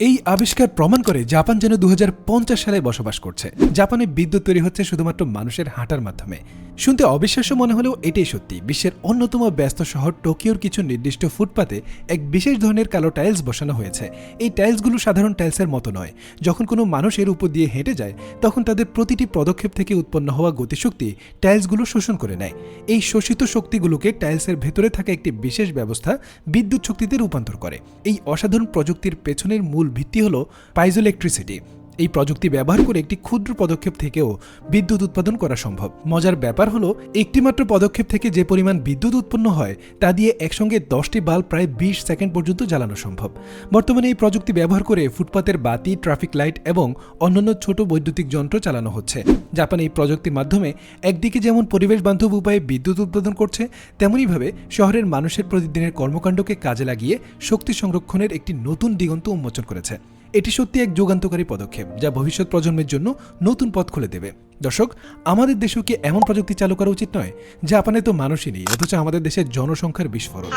এই আবিষ্কার প্রমাণ করে জাপান যেন দু হাজার পঞ্চাশ সালে বসবাস করছে। জাপানে বিদ্যুৎ তৈরি হচ্ছে শুধুমাত্র মানুষের হাঁটার মাধ্যমে। শুনতে অবিশ্বাস্য মনে হলেও এটাই সত্যি। বিশ্বের অন্যতম ব্যস্ত শহর টোকিওর কিছু নির্দিষ্ট ফুটপাতে এক বিশেষ ধরনের কালো টাইলস বসানো হয়েছে। এই টাইলসগুলো সাধারণ টাইলসের মতো নয়। যখন কোনো মানুষ এর উপর দিয়ে হেঁটে যায়, তখন তাদের প্রতিটি পদক্ষেপ থেকে উৎপন্ন হওয়া গতিশক্তি টাইলসগুলো শোষণ করে নেয়। এই শোষিত শক্তিগুলোকে টাইলসের ভেতরে থাকা একটি বিশেষ ব্যবস্থা বিদ্যুৎ শক্তিতে রূপান্তর করে। এই অসাধারণ প্রযুক্তির পেছনের মূল ভিত্তি হল পাইজোইলেকট্রিসিটি এই প্রযুক্তি ব্যবহার করে একটি ক্ষুদ্র পদক্ষেপ থেকেও বিদ্যুৎ উৎপাদন করা সম্ভব। মজার ব্যাপার হলো, একটিমাত্র পদক্ষেপ থেকে যে পরিমাণ বিদ্যুৎ উৎপন্ন হয়, তা দিয়ে একসঙ্গে দশটি বাল্ব প্রায় বিশ সেকেন্ড পর্যন্ত জ্বালানো সম্ভব। বর্তমানে এই প্রযুক্তি ব্যবহার করে ফুটপাতের বাতি, ট্রাফিক লাইট এবং অন্যান্য ছোট বৈদ্যুতিক যন্ত্র চালানো হচ্ছে। জাপান এই প্রযুক্তির মাধ্যমে একদিকে যেমন পরিবেশ বান্ধব উপায়ে বিদ্যুৎ উৎপাদন করছে তেমনইভাবে শহরের মানুষের প্রতিদিনের কর্মকাণ্ডকে কাজে লাগিয়ে শক্তি সংরক্ষণের একটি নতুন দিগন্ত উন্মোচন করেছে। এটি সত্যি এক যুগান্তকারী পদক্ষেপ, যা ভবিষ্যৎ প্রজন্মের জন্য নতুন পথ খুলে দেবে। দর্শক, আমাদের দেশেও কি এমন প্রযুক্তি চালু করা উচিত নয় জাপানে তো মানুষই নেই, অথচ আমাদের দেশের জনসংখ্যার বিস্ফোরণ।